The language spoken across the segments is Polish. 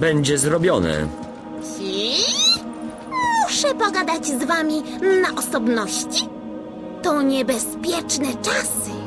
Będzie zrobione. Muszę pogadać z wami na osobności. To niebezpieczne czasy.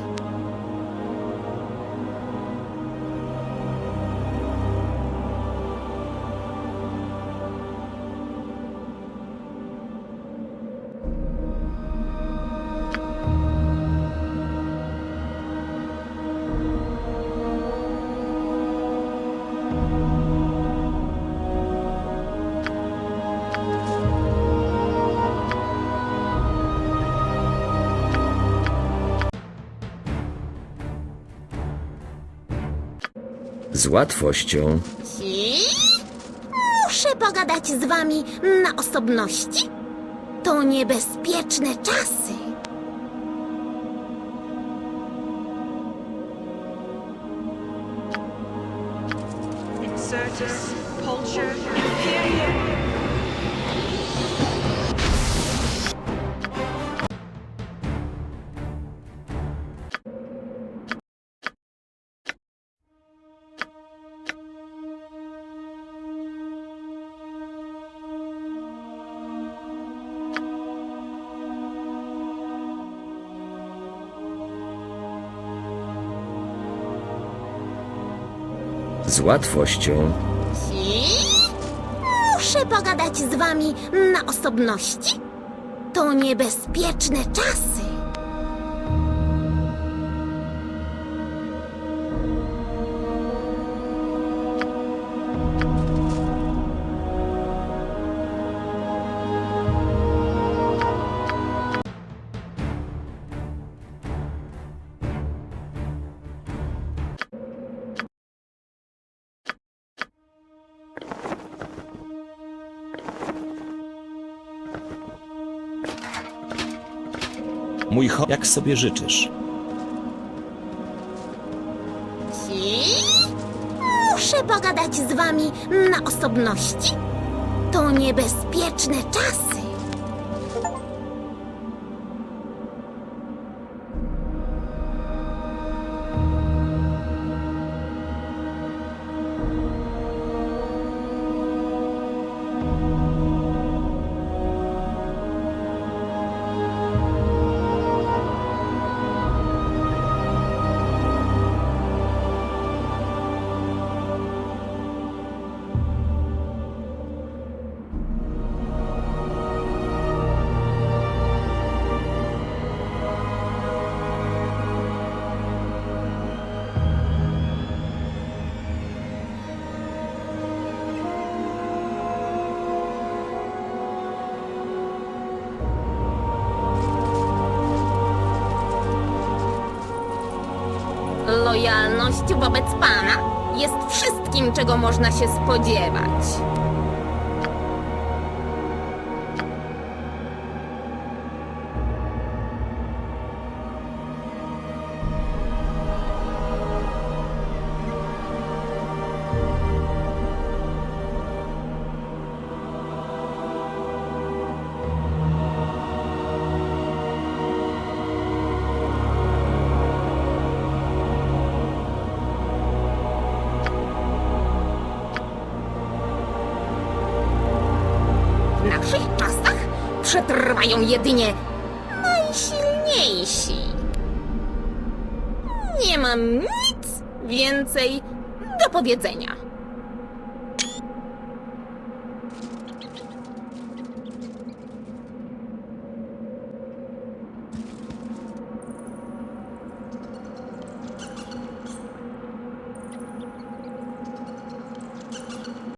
Z łatwością. Ci? Muszę pogadać z wami na osobności. To niebezpieczne czasy. Insurgents, culture. Z łatwością. Ci? Muszę pogadać z wami na osobności. To niebezpieczne czasy. Mój ho... jak sobie życzysz. Muszę pogadać z wami na osobności. To niebezpieczne czasy. Lojalność wobec pana jest wszystkim, czego można się spodziewać. Przetrwają jedynie najsilniejsi. Nie mam nic więcej do powiedzenia.